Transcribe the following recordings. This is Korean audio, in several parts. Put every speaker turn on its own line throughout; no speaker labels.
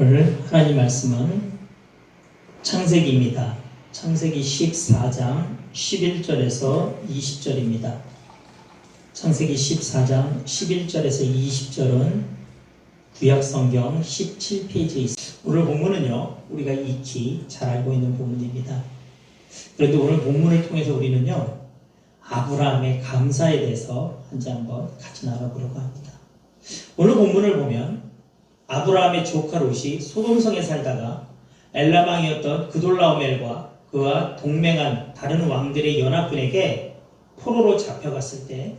오늘 하나님 말씀은 창세기입니다. 창세기 14장 11절에서 20절입니다. 창세기 14장 11절에서 20절은 구약성경 17페이지에 있습니다. 오늘 본문은요, 우리가 익히 잘 알고 있는 본문입니다. 그런데 오늘 본문을 통해서 우리는요, 아브라함의 감사에 대해서 한지 한번 같이 나눠보려고 합니다. 오늘 본문을 보면 아브라함의 조카 롯이 소돔성에 살다가 엘라방이었던 그돌라오멜과 그와 동맹한 다른 왕들의 연합군에게 포로로 잡혀갔을 때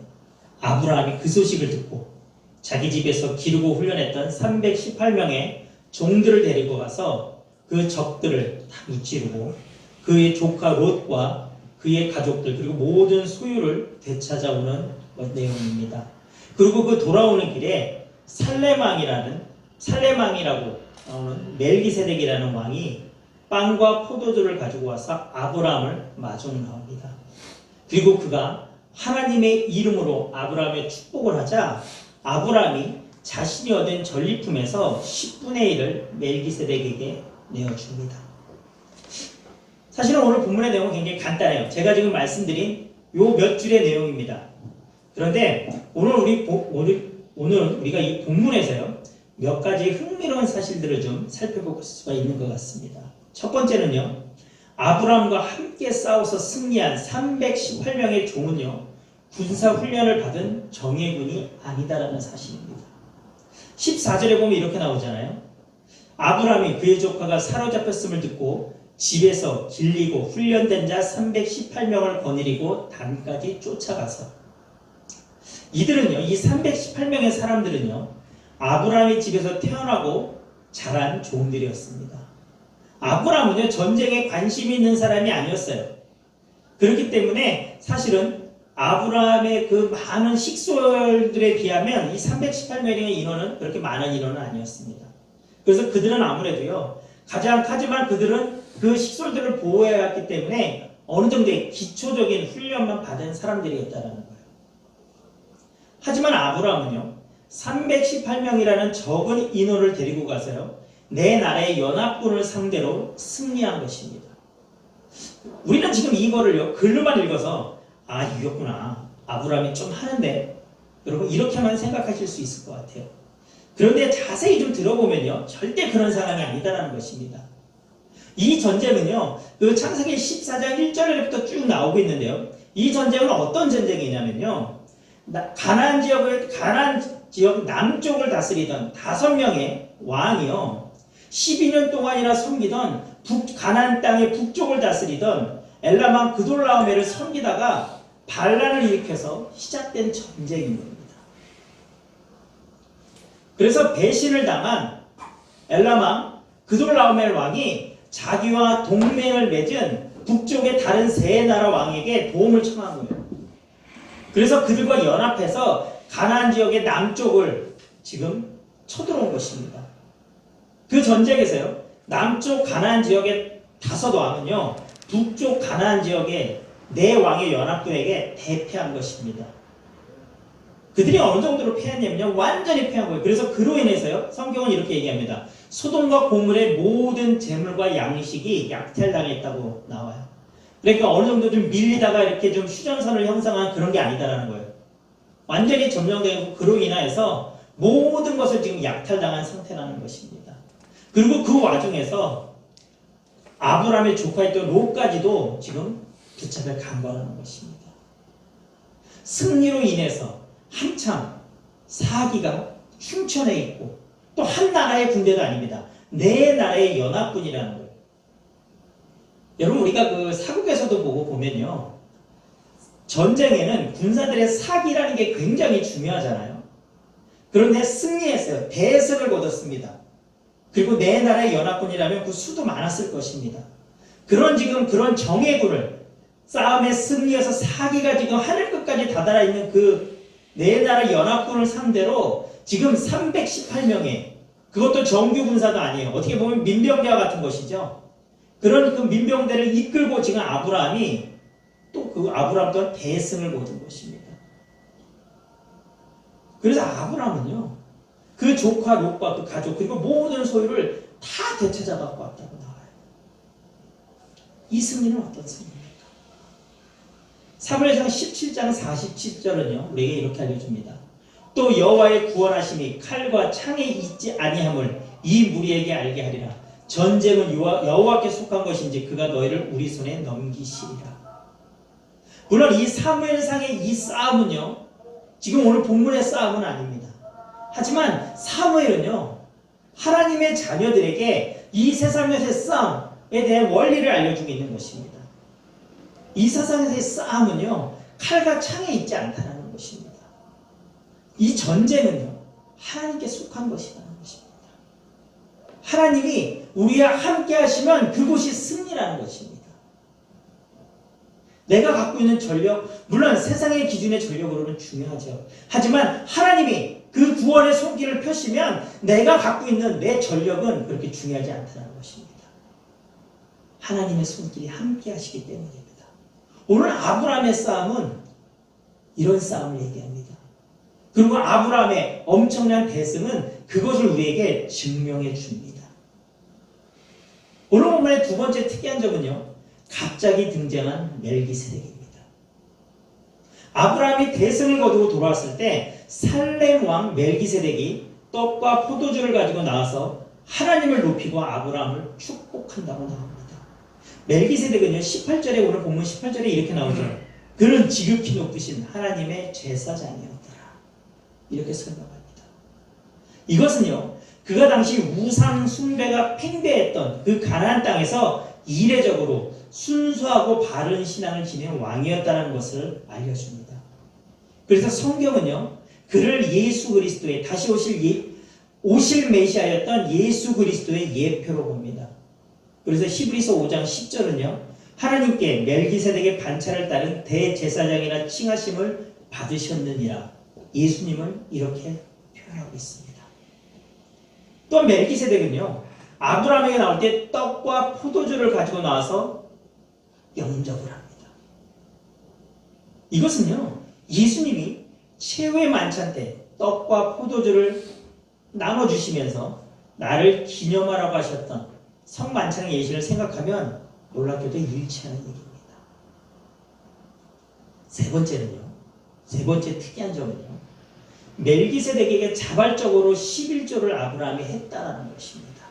아브라함이 그 소식을 듣고 자기 집에서 기르고 훈련했던 318명의 종들을 데리고 가서 그 적들을 다 무찌르고 그의 조카 롯과 그의 가족들 그리고 모든 소유를 되찾아오는 내용입니다. 그리고 그 돌아오는 길에 살레망이라는 살레망이라고 나오는 멜기세덱이라는 왕이 빵과 포도주를 가지고 와서 아브라함을 마중 나옵니다. 그리고 그가 하나님의 이름으로 아브라함의 축복을 하자 아브라함이 자신이 얻은 전리품에서 10분의 1을 멜기세덱에게 내어줍니다. 사실은 오늘 본문의 내용은 굉장히 간단해요. 제가 지금 말씀드린 요 몇 줄의 내용입니다. 그런데 오늘 우리 오늘 오늘 우리가 이 본문에서요 몇 가지 흥미로운 사실들을 좀 살펴볼 수가 있는 것 같습니다. 첫 번째는요 아브라함과 함께 싸워서 승리한 318명의 종은요 군사 훈련을 받은 정예군이 아니다라는 사실입니다. 14절에 보면 이렇게 나오잖아요. 아브라함이 그의 조카가 사로잡혔음을 듣고 집에서 길리고 훈련된 자 318명을 거느리고 단까지 쫓아가서 이들은요, 이 318명의 사람들은요, 아브라함의 집에서 태어나고 자란 종들이었습니다. 아브라함은요, 전쟁에 관심이 있는 사람이 아니었어요. 그렇기 때문에 사실은 아브라함의 그 많은 식솔들에 비하면 이 318명의 인원은 그렇게 많은 인원은 아니었습니다. 그래서 그들은 아무래도요, 가장 하지만 그들은 그 식솔들을 보호해야 했기 때문에 어느 정도의 기초적인 훈련만 받은 사람들이었다는 거예요. 하지만 아브라함은요, 318명이라는 적은 인원을 데리고 가서요, 내 나라의 연합군을 상대로 승리한 것입니다. 우리는 지금 이거를요, 글로만 읽어서, 아, 이겼구나. 아브라함이 좀 하는데, 여러분, 이렇게만 생각하실 수 있을 것 같아요. 그런데 자세히 좀 들어보면요, 절대 그런 상황이 아니다라는 것입니다. 이 전쟁은요, 그 창세기 14장 1절부터 쭉 나오고 있는데요. 이 전쟁은 어떤 전쟁이냐면요. 가난 지역을, 가난 지역 남쪽을 다스리던 다섯 명의 왕이요. 12년 동안이나 섬기던 북, 가난 땅의 북쪽을 다스리던 엘라만 그돌라오메를 섬기다가 반란을 일으켜서 시작된 전쟁인 겁니다. 그래서 배신을 당한 엘라망 그돌라오멜 왕이 자기와 동맹을 맺은 북쪽의 다른 세 나라 왕에게 도움을 청한 거예요. 그래서 그들과 연합해서 가나안 지역의 남쪽을 지금 쳐들어온 것입니다. 그 전쟁에서요. 남쪽 가나안 지역의 다섯 왕은요. 북쪽 가나안 지역의 네 왕의 연합군에게 대패한 것입니다. 그들이 어느 정도로 패했냐면요. 완전히 패한 거예요. 그래서 그로 인해서요. 성경은 이렇게 얘기합니다. 소돔과 고물의 모든 재물과 양식이 약탈당했다고 나와요. 그러니까 어느 정도 좀 밀리다가 이렇게 좀 휴전선을 형성한 그런 게 아니다라는 거예요. 완전히 점령되고 그로 인하여서 모든 것을 지금 약탈당한 상태라는 것입니다. 그리고 그 와중에서 아브라함의 조카였던 롯까지도 지금 붙잡혀 간 거라는 것입니다. 승리로 인해서 한참 사기가 충천해 있고 또 한 나라의 군대도 아닙니다. 네 나라의 연합군이라는 거예요. 여러분 우리가 그 사국에서도 보고 보면요. 전쟁에는 군사들의 사기라는 게 굉장히 중요하잖아요. 그런데 승리했어요. 대승을 거뒀습니다. 그리고 네 나라의 연합군이라면 그 수도 많았을 것입니다. 그런 지금 그런 정예군을 싸움에 승리해서 사기가 지금 하늘 끝까지 다다라 있는 그네 나라 연합군을 상대로 지금 318명의 그것도 정규 군사도 아니에요. 어떻게 보면 민병대와 같은 것이죠. 그런 그 민병대를 이끌고 지금 아브라함이 또 그 또한 대승을 거둔 것입니다. 그래서 아브라함은요. 그 조카 롯과 그 가족 그리고 모든 소유를 되찾아 갖고 왔다고 나와요. 이 승리는 어떤 승리입니까? 사무엘상 17장 47절은요 우리에게 이렇게 알려줍니다. 또 여호와의 구원하심이 칼과 창에 있지 아니함을 이 무리에게 알게 하리라. 전쟁은 여호와- 여호와께 속한 것인지 그가 너희를 우리 손에 넘기시리라. 물론 이 사무엘상의 이 싸움은요 지금 오늘 본문의 싸움은 아닙니다. 하지만 사무엘은요 하나님의 자녀들에게 이 세상에서의 싸움에 대한 원리를 알려주고 있는 것입니다. 이 세상에서의 싸움은요 칼과 창에 있지 않다는 것입니다. 이 전쟁은요 하나님께 속한 것이라는 것입니다. 하나님이 우리와 함께 하시면 그곳이 승리라는 것입니다. 내가 갖고 있는 전력, 물론 세상의 기준의 전력으로는 중요하죠. 하지만 하나님이 그 구원의 손길을 펴시면 내가 갖고 있는 내 전력은 그렇게 중요하지 않다는 것입니다. 하나님의 손길이 함께 하시기 때문입니다. 오늘 아브라함의 싸움은 이런 싸움을 얘기합니다. 그리고 아브라함의 엄청난 대승은 그것을 우리에게 증명해 줍니다. 오늘 본문의 두 번째 특이한 점은요. 갑자기 등장한 멜기세덱입니다. 아브라함이 대승을 거두고 돌아왔을 때 살렘 왕 멜기세덱이 떡과 포도주를 가지고 나와서 하나님을 높이고 아브라함을 축복한다고 나옵니다. 멜기세덱은요 18절에 오늘 본문 18절에 이렇게 나오죠. 그는 지극히 높으신 하나님의 제사장이었더라. 이렇게 설명합니다. 이것은요 그가 당시 우상 숭배가 팽배했던 그 가나안 땅에서 이례적으로 순수하고 바른 신앙을 지닌 왕이었다는 것을 알려줍니다. 그래서 성경은요, 그를 예수 그리스도의 다시 오실 예, 오실 메시아였던 예수 그리스도의 예표로 봅니다. 그래서 히브리서 5장 10절은요, 하나님께 멜기세덱의 반차를 따른 대제사장이라 칭하심을 받으셨느니라. 예수님을 이렇게 표현하고 있습니다. 또 멜기세덱은요, 아브라함에게 나올 때 떡과 포도주를 가지고 나와서 영접을 합니다. 이것은요, 예수님이 최후의 만찬 때 떡과 포도주를 나눠주시면서 나를 기념하라고 하셨던 성만찬의 예시를 생각하면 놀랍게도 일치하는 얘기입니다. 세 번째는요, 세 번째 특이한 점은요, 멜기세덱에게 자발적으로 11조를 아브라함이 했다라는 것입니다.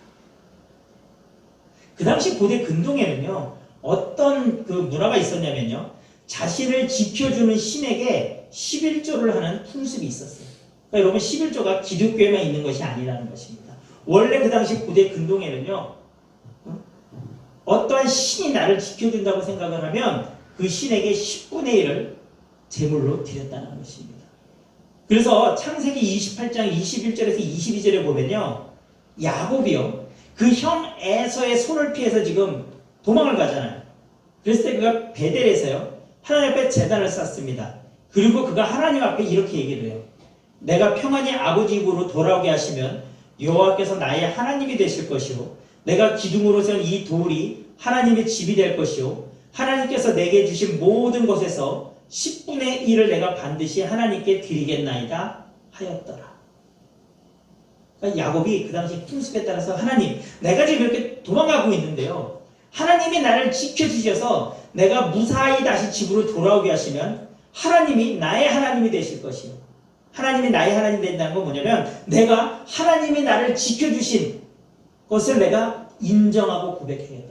그 당시 고대 근동에는요, 어떤 그 문화가 있었냐면요, 자신을 지켜주는 신에게 11조를 하는 풍습이 있었어요. 그러니까 여러분 11조가 기독교에만 있는 것이 아니라는 것입니다. 원래 그 당시 고대 근동에는요, 어떠한 신이 나를 지켜준다고 생각을 하면 그 신에게 10분의 1을 제물로 드렸다는 것입니다. 그래서 창세기 28장 21절에서 22절에 보면요. 야곱이요. 그 형 에서의 손을 피해서 지금 도망을 가잖아요. 그랬을 때 그가 베델에서요. 하나님 앞에 재단을 쌓습니다. 그리고 그가 하나님 앞에 이렇게 얘기를 해요. 내가 평안히 아버지 입으로 돌아오게 하시면 여호와께서 나의 하나님이 되실 것이요. 내가 기둥으로 세운 이 돌이 하나님의 집이 될 것이요. 하나님께서 내게 주신 모든 것에서 10분의 1을 내가 반드시 하나님께 드리겠나이다 하였더라. 그러니까 야곱이 그 당시 풍습에 따라서 하나님, 내가 지금 이렇게 도망가고 있는데요. 하나님이 나를 지켜주셔서 내가 무사히 다시 집으로 돌아오게 하시면 하나님이 나의 하나님이 되실 것이요. 하나님이 나의 하나님 된다는 건 뭐냐면 내가 하나님이 나를 지켜주신 것을 내가 인정하고 고백해야겠다.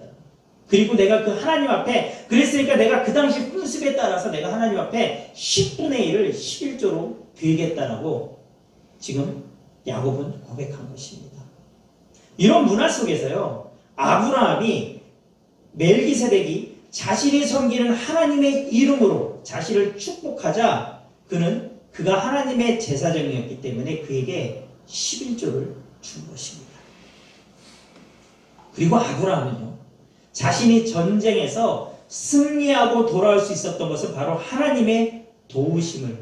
그리고 내가 그 하나님 앞에 그랬으니까 내가 그 당시 풍습에 따라서 내가 하나님 앞에 10분의 1을 11조로 드리겠다라고 지금 야곱은 고백한 것입니다. 이런 문화 속에서요. 아브라함이 멜기세덱이 자신이 섬기는 하나님의 이름으로 자신을 축복하자 그는 그가 하나님의 제사장이었기 때문에 그에게 11조를 준 것입니다. 그리고 아브라함은요. 자신이 전쟁에서 승리하고 돌아올 수 있었던 것은 바로 하나님의 도우심을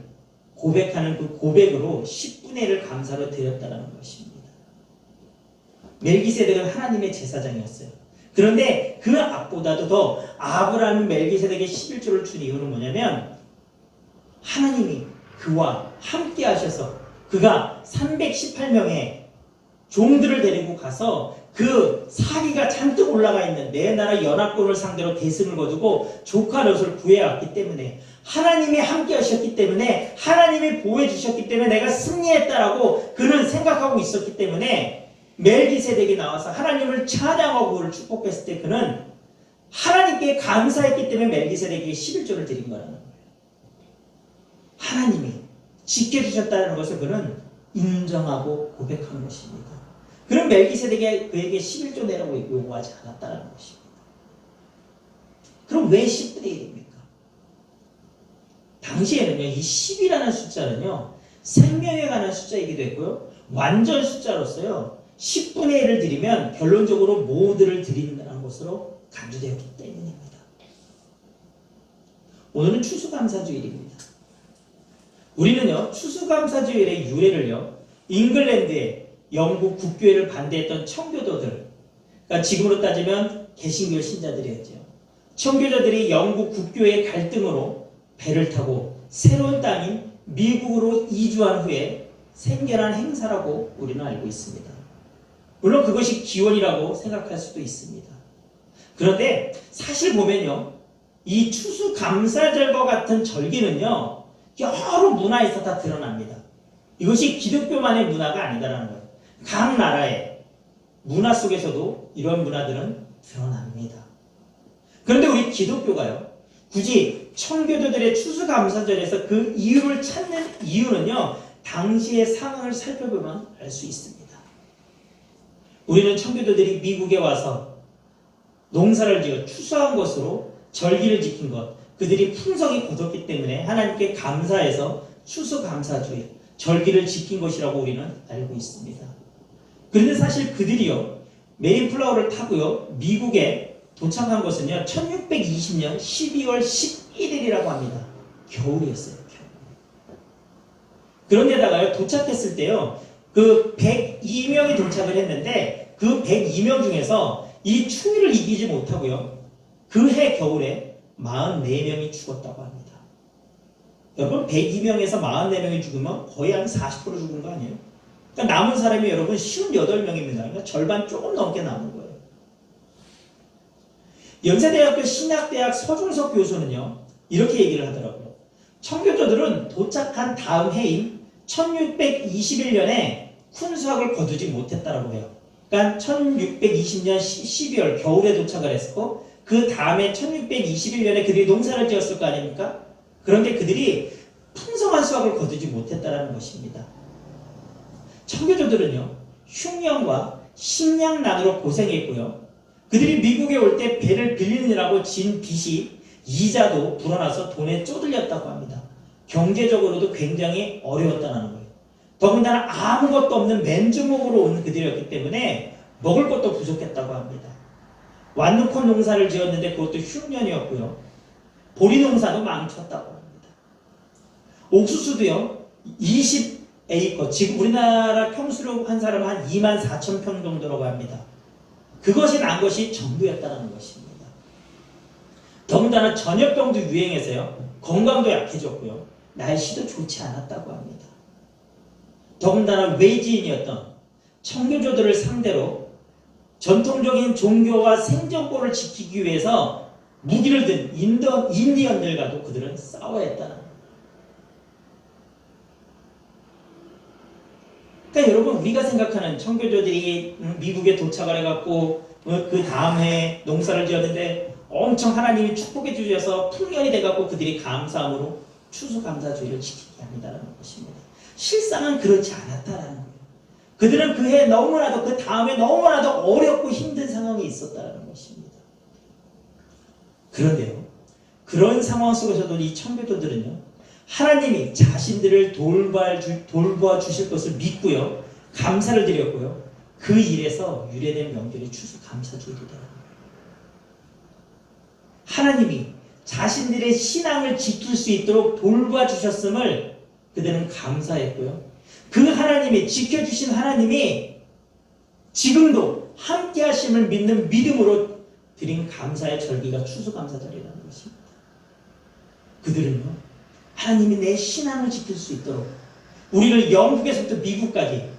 고백하는 그 고백으로 10분의 1을 감사로 드렸다는 것입니다. 멜기세덱은 하나님의 제사장이었어요. 그런데 그 앞보다도 더 아브라함이 멜기세덱에 11조를 준 이유는 뭐냐면 하나님이 그와 함께 하셔서 그가 318명의 종들을 데리고 가서 그 사기가 잔뜩 올라가 있는 내 나라 연합군을 상대로 대승을 거두고 조카 롯을 구해왔기 때문에 하나님이 함께 하셨기 때문에 하나님이 보호해 주셨기 때문에 내가 승리했다라고 그는 생각하고 있었기 때문에 멜기세덱이 나와서 하나님을 찬양하고 그를 축복했을 때 그는 하나님께 감사했기 때문에 멜기세덱에게 11조를 드린 거라는 거예요. 하나님이 지켜주셨다는 것을 그는 인정하고 고백한 것입니다. 그럼 멜기세덱이 그에게 11조 내라고 요구하지 않았다는 것입니다. 그럼 왜 10분의 1입니까? 당시에는요, 이 10이라는 숫자는요, 생명에 관한 숫자이기도 했고요, 완전 숫자로서요, 10분의 1을 드리면 결론적으로 모두를 드린다는 것으로 간주되었기 때문입니다. 오늘은 추수감사주일입니다. 우리는요, 추수감사주일의 유래를요, 잉글랜드의 영국 국교회를 반대했던 청교도들, 그러니까 지금으로 따지면 개신교 신자들이었죠. 청교도들이 영국 국교회의 갈등으로 배를 타고 새로운 땅인 미국으로 이주한 후에 생겨난 행사라고 우리는 알고 있습니다. 물론 그것이 기원이라고 생각할 수도 있습니다. 그런데 사실 보면요, 이 추수감사절과 같은 절기는요, 여러 문화에서 다 드러납니다. 이것이 기독교만의 문화가 아니다라는 거예요. 각 나라의 문화 속에서도 이런 문화들은 드러납니다. 그런데 우리 기독교가요, 굳이 청교도들의 추수감사절에서 그 이유를 찾는 이유는요, 당시의 상황을 살펴보면 알 수 있습니다. 우리는 청교도들이 미국에 와서 농사를 지어 추수한 것으로 절기를 지킨 것, 그들이 풍성히 거뒀기 때문에 하나님께 감사해서 추수감사주의, 절기를 지킨 것이라고 우리는 알고 있습니다. 그런데 사실 그들이요, 메인플라워를 타고요, 미국에 도착한 것은요, 1620년 12월 11일이라고 합니다. 겨울이었어요, 겨울. 그런데다가요, 도착했을 때요, 그 102명이 도착을 했는데, 그 102명 중에서 이 추위를 이기지 못하고요, 그 해 겨울에 44명이 죽었다고 합니다. 여러분, 102명에서 44명이 죽으면 거의 한 40% 죽은 거 아니에요? 그러니까 남은 사람이 여러분 58명입니다. 그러니까 절반 조금 넘게 남은 거예요. 연세대학교 신학대학 서중석 교수는요, 이렇게 얘기를 하더라고요. 청교도들은 도착한 다음 해인 1621년에 쿤수학을 거두지 못했다라고 해요. 그러니까 1620년 12월 겨울에 도착을 했고 그 다음에 1621년에 그들이 농사를 지었을 거 아닙니까? 그런데 그들이 풍성한 수확을 거두지 못했다라는 것입니다. 청교도들은요, 흉년과 식량 난으로 고생했고요. 그들이 미국에 올 때 배를 빌리느라고 진 빚이 이자도 불어나서 돈에 쪼들렸다고 합니다. 경제적으로도 굉장히 어려웠다는 거예요. 더군다나 아무것도 없는 맨주먹으로 온 그들이었기 때문에 먹을 것도 부족했다고 합니다. 완누콘 농사를 지었는데 그것도 흉년이었고요. 보리 농사도 망쳤다고 합니다. 옥수수도요, 20 에이커, 지금 우리나라 평수로 한 사람 한 2만 4천 평 정도라고 합니다. 그것이 난 것이 전부였다는 것입니다. 더군다나 전염병도 유행해서요, 건강도 약해졌고요, 날씨도 좋지 않았다고 합니다. 더군다나 외지인이었던 청교조들을 상대로 전통적인 종교와 생존권을 지키기 위해서 무기를 든 인디언들과도 그들은 싸워야 했다는 거예요. 그러니까 여러분 우리가 생각하는 청교조들이 음, 미국에 도착을 해갖고 어, 그 다음 해 농사를 지었는데 엄청 하나님이 축복해 주셔서 풍년이 돼갖고 그들이 감사함으로 추수감사주의를 지키게 합니다라는 것입니다. 실상은 그렇지 않았다라는 거예요. 그들은 그 해 너무나도 그 다음에 너무나도 어렵고 힘든 상황이 있었다라는 것입니다. 그런데요. 그런 상황 속에서도 이 청교도들은요. 하나님이 자신들을 돌봐, 주, 돌봐 주실 것을 믿고요. 감사를 드렸고요. 그 일에서 유래된 명절이 추수 감사주일이라는 거예요. 하나님이 자신들의 신앙을 지킬 수 있도록 돌봐 주셨음을 그들은 감사했고요. 그 하나님이 지켜주신 하나님이 지금도 함께 하심을 믿는 믿음으로 드린 감사의 절기가 추수감사절이라는 것입니다. 그들은요. 하나님이 내 신앙을 지킬 수 있도록 우리를 영국에서부터 미국까지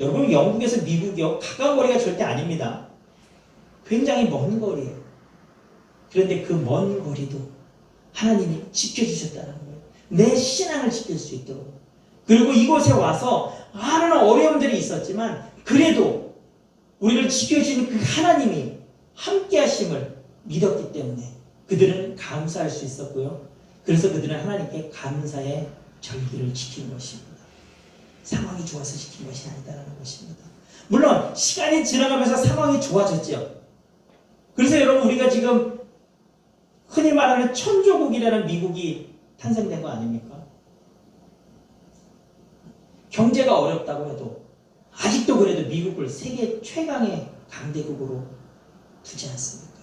여러분 영국에서 미국이요 가까운 거리가 절대 아닙니다. 굉장히 먼 거리예요. 그런데 그 먼 거리도 하나님이 지켜주셨다는 거예요. 내 신앙을 지킬 수 있도록. 그리고 이곳에 와서 많은 어려움들이 있었지만 그래도 우리를 지켜주는 그 하나님이 함께 하심을 믿었기 때문에 그들은 감사할 수 있었고요. 그래서 그들은 하나님께 감사의 절기를 지킨 것입니다. 상황이 좋아서 지킨 것이 아니다라는 것입니다. 물론 시간이 지나가면서 상황이 좋아졌죠. 그래서 여러분 우리가 지금 흔히 말하는 천조국이라는 미국이 탄생된 거 아닙니까? 경제가 어렵다고 해도 아직도 그래도 미국을 세계 최강의 강대국으로 두지 않습니까?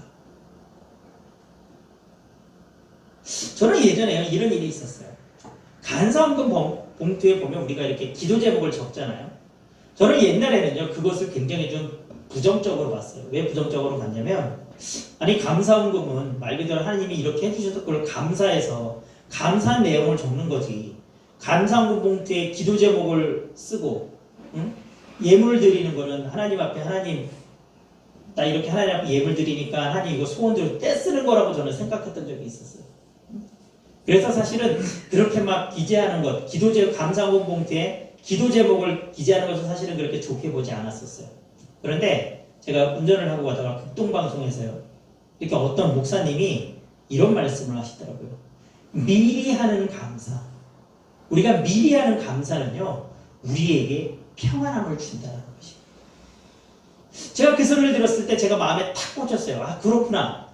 저는 예전에 이런 일이 있었어요. 간사원금 봉- 봉투에 보면 우리가 이렇게 기도 제목을 적잖아요. 저는 옛날에는요, 그것을 굉장히 좀 부정적으로 봤어요. 왜 부정적으로 봤냐면, 아니, 감사원금은 말 그대로 하나님이 이렇게 해주셔서 그걸 감사해서 감사한 내용을 적는 거지. 감사원금 봉투에 기도 제목을 쓰고, 응? 예물을 드리는 거는 하나님 앞에 하나님, 나 이렇게 하나님 앞에 예물 드리니까 하나님 이거 소원대로 떼쓰는 거라고 저는 생각했던 적이 있었어요. 그래서 사실은 그렇게 막 기재하는 것, 기도 제 감사원 봉투에 기도 제목을 기재하는 것은 사실은 그렇게 좋게 보지 않았었어요. 그런데 제가 운전을 하고 가다가 극동방송에서요. 이렇게 어떤 목사님이 이런 말씀을 하시더라고요. 미리 하는 감사. 우리가 미리 하는 감사는요, 우리에게 평안함을 준다는 것이에요. 제가 그 소리를 들었을 때 제가 마음에 탁 꽂혔어요. 아, 그렇구나.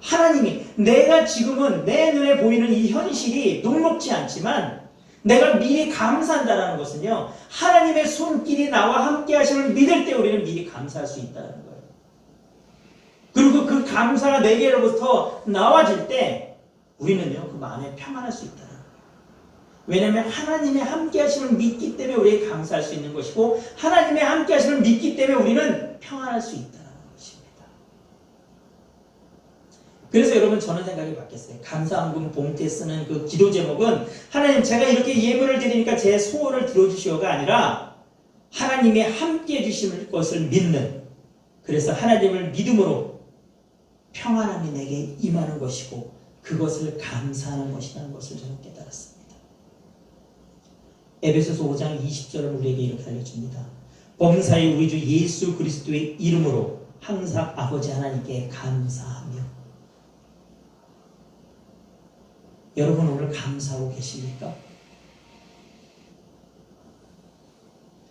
하나님이 내가 지금은 내 눈에 보이는 이 현실이 녹록지 않지만 내가 미리 감사한다는 것은요 하나님의 손길이 나와 함께 하심을 믿을 때 우리는 미리 감사할 수 있다는 거예요. 그리고 그 감사가 내게로부터 나와질 때 우리는요 그 마음에 평안할 수 거예요. 왜냐하면 하나님의 함께 하심을 믿기 때문에 우리가 감사할 수 있는 것이고 하나님의 함께 하심을 믿기 때문에 우리는 평안할 수 것입니다. 그래서 여러분 저는 생각이 바뀌었어요. 감사한금 봉투에 쓰는 그 기도 제목은 하나님 제가 이렇게 예물을 드리니까 제 소원을 들어주시오가 아니라 하나님이 함께 해 주실 것을 믿는 그래서 하나님을 믿음으로 평안함이 내게 임하는 것이고 그것을 감사하는 것이라는 것을 저는 깨달았습니다. 에베소서 5장 20절은 우리에게 이렇게 알려줍니다. 범사의 우리 주 예수 그리스도의 이름으로 항상 아버지 하나님께 감사하며 여러분 오늘 감사하고 계십니까?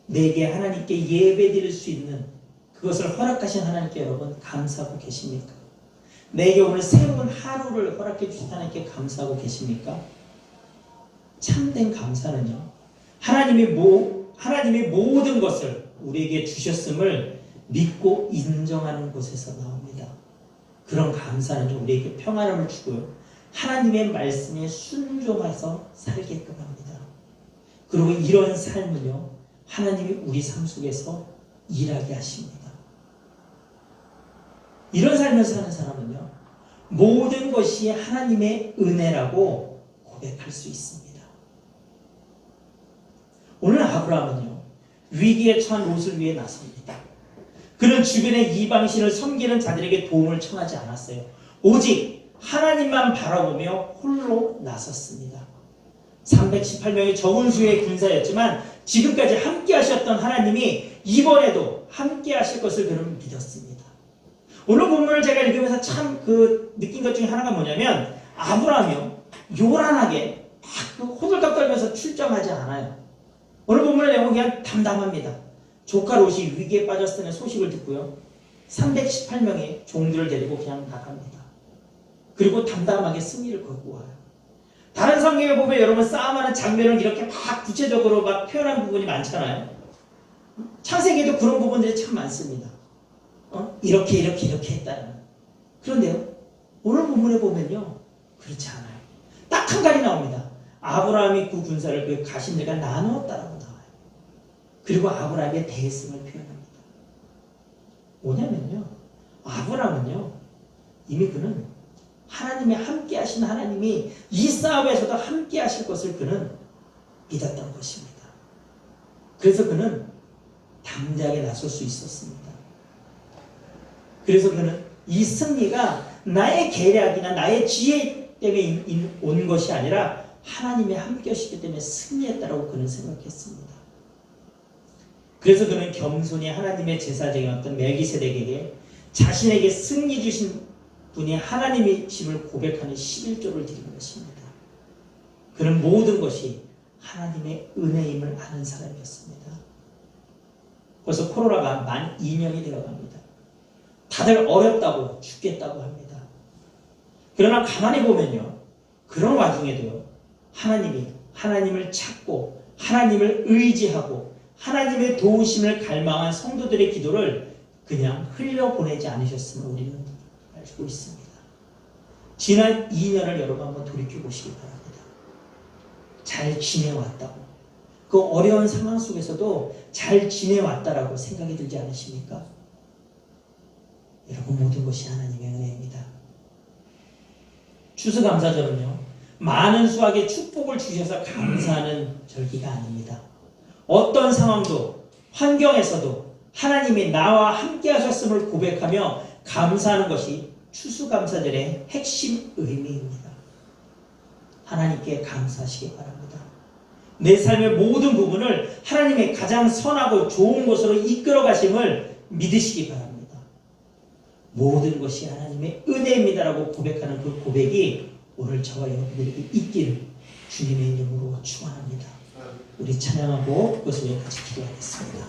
내게 하나님께 예배 드릴 수 있는 그것을 허락하신 하나님께 여러분 감사하고 계십니까? 내게 오늘 새로운 하루를 허락해 주신 하나님께 감사하고 계십니까? 참된 감사는요. 하나님이 모, 하나님이 모든 것을 우리에게 주셨음을 믿고 인정하는 곳에서 나옵니다. 그런 감사는 우리에게 평안함을 주고요. 하나님의 말씀에 순종해서 살게끔 합니다. 그리고 이런 삶은요, 하나님이 우리 삶 속에서 일하게 하십니다. 이런 삶을 사는 사람은요, 모든 것이 하나님의 은혜라고 고백할 수 있습니다. 오늘 아브라함은요, 위기에 처한 롯을 위해 나섭니다. 그는 주변의 이방신을 섬기는 자들에게 도움을 청하지 않았어요. 오직 하나님만 바라보며 홀로 나섰습니다. 318명의 적은 수의 군사였지만 지금까지 함께 하셨던 하나님이 이번에도 함께 하실 것을 그는 믿었습니다. 오늘 본문을 제가 읽으면서 참 그 느낀 것 중에 하나가 뭐냐면 아브라함이요 요란하게 막 호들갑 떨면서 출정하지 않아요. 오늘 본문의 내용은 그냥 담담합니다. 조카 롯이 위기에 빠졌다는 소식을 듣고요. 318명의 종들을 데리고 그냥 나갑니다. 그리고 담담하게 승리를 거두고 와요. 다른 성경에 보면 여러분 싸움하는 장면을 이렇게 막 구체적으로 막 표현한 부분이 많잖아요. 창세기에도 그런 부분들이 참 많습니다. 어? 이렇게 이렇게 이렇게 했다는. 그런데요, 오늘 본문에 보면요, 그렇지 않아요. 딱 한 가지 나옵니다. 아브라함이 그 군사를 그 가신들과 나누었다라고 나와요. 그리고 아브라함의 대승을 표현합니다. 뭐냐면요, 아브라함은요, 이미 그는 하나님이 함께 하신 하나님이 이 싸움에서도 함께 하실 것을 그는 믿었던 것입니다. 그래서 그는 담대하게 나설 수 있었습니다. 그래서 그는 이 승리가 나의 계략이나 나의 지혜 때문에 온 것이 아니라 하나님의 함께 하시기 때문에 승리했다라고 그는 생각했습니다. 그래서 그는 겸손히 하나님의 제사장이었던 멜기세덱에게 자신에게 승리 주신 분이 하나님이심을 고백하는 11조를 드린 것입니다. 그는 모든 것이 하나님의 은혜임을 아는 사람이었습니다. 벌써 코로나가 만 2년이 되어 갑니다. 다들 어렵다고 죽겠다고 합니다. 그러나 가만히 보면요. 그런 와중에도요. 하나님이 하나님을 찾고 하나님을 의지하고 하나님의 도우심을 갈망한 성도들의 기도를 그냥 흘려보내지 않으셨음을 우리는 알고 있습니다. 지난 2년을 여러분 한번 돌이켜 보시기 바랍니다. 잘 지내왔다고. 그 어려운 상황 속에서도 잘 지내왔다라고 생각이 들지 않으십니까? 여러분 모든 것이 하나님의 은혜입니다. 추수감사절은요. 많은 수확의 축복을 주셔서 감사하는 절기가 아닙니다. 어떤 상황도 환경에서도 하나님이 나와 함께 하셨음을 고백하며 감사하는 것이 추수감사절의 핵심 의미입니다. 하나님께 감사하시기 바랍니다. 내 삶의 모든 부분을 하나님의 가장 선하고 좋은 곳으로 이끌어 가심을 믿으시기 바랍니다. 모든 것이 하나님의 은혜입니다라고 고백하는 그 고백이 오늘 저와 여러분들에게 있기를 주님의 이름으로 축원합니다. 우리 찬양하고 그것을 같이 기도하겠습니다.